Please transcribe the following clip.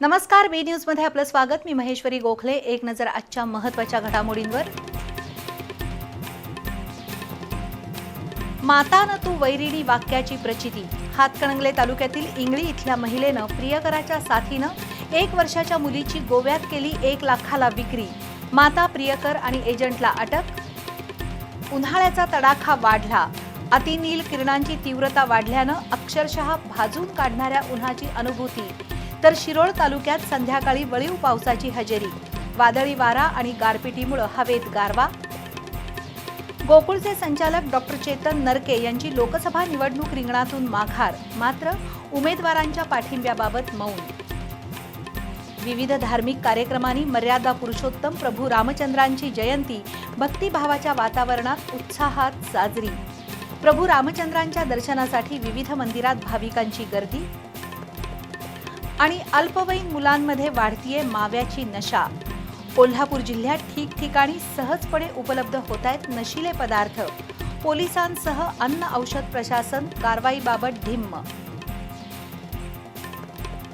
नमस्कार बी न्यूजमध्ये आपलं स्वागत. मी महेश्वरी गोखले. एक नजर आजच्या महत्त्वाच्या घडामोडींवर. माता न तू वैरिणी वाक्याची प्रचिती. हातकणंगले तालुक्यातील इंगळी इथल्या महिलेनं प्रियकराच्या साथीनं एक वर्षाच्या मुलीची गोव्यात केली एक लाखाला विक्री. माता प्रियकर आणि एजंटला अटक. उन्हाळ्याचा तडाखा वाढला. अतिनील किरणांची तीव्रता वाढल्यानं अक्षरशः भाजून काढणाऱ्या उन्हाची अनुभूती. तर शिरोळ तालुक्यात संध्याकाळी वळीव पावसाची हजेरी. वादळी वारा आणि गारपिटीमुळे हवेत गारवा. गोकुळचे संचालक डॉक्टर चेतन नरके यांची लोकसभा निवडणूक रिंगणातून माघार मात्र उमेदवारांच्या पाठिंब्याबाबत मौन. विविध धार्मिक कार्यक्रमांनी मर्यादा पुरुषोत्तम प्रभू रामचंद्रांची जयंती भक्तिभावाच्या वातावरणात उत्साहात साजरी. प्रभू रामचंद्रांच्या दर्शनासाठी विविध मंदिरात भाविकांची गर्दी. आणि अल्पवयीन मुलांमध्ये वाढतीये माव्याची नशा. कोल्हापूर जिल्ह्यात ठिकठिकाणी सहजपणे उपलब्ध होत आहेत नशिले पदार्थ. पोलिसांसह अन्न औषध प्रशासन कारवाईबाबत ढिम्म